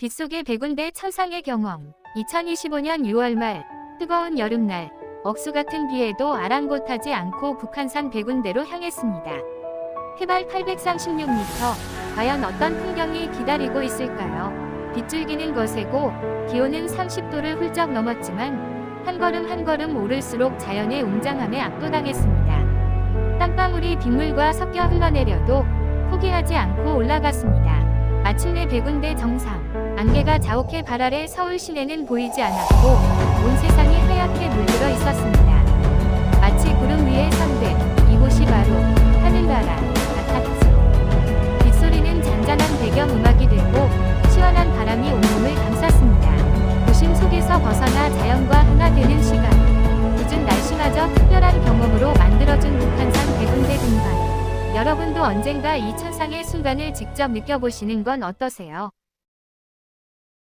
빗속의 백운대 천상의 경험 2025년 6월 말 뜨거운 여름날 억수 같은 비에도 아랑곳하지 않고 북한산 백운대로 향했습니다. 해발 836m 과연 어떤 풍경이 기다리고 있을까요? 빗줄기는 거세고 기온은 30도를 훌쩍 넘었지만 한 걸음 한 걸음 오를수록 자연의 웅장함에 압도당했습니다. 땀방울이 빗물과 섞여 흘러내려도 포기하지 않고 올라갔습니다. 마침내 백운대 정상. 안개가 자욱해 발 아래 서울 시내는 보이지 않았고 온 세상이 하얗게 여러분도 언젠가 이 천상의 순간을 직접 느껴보시는 건 어떠세요?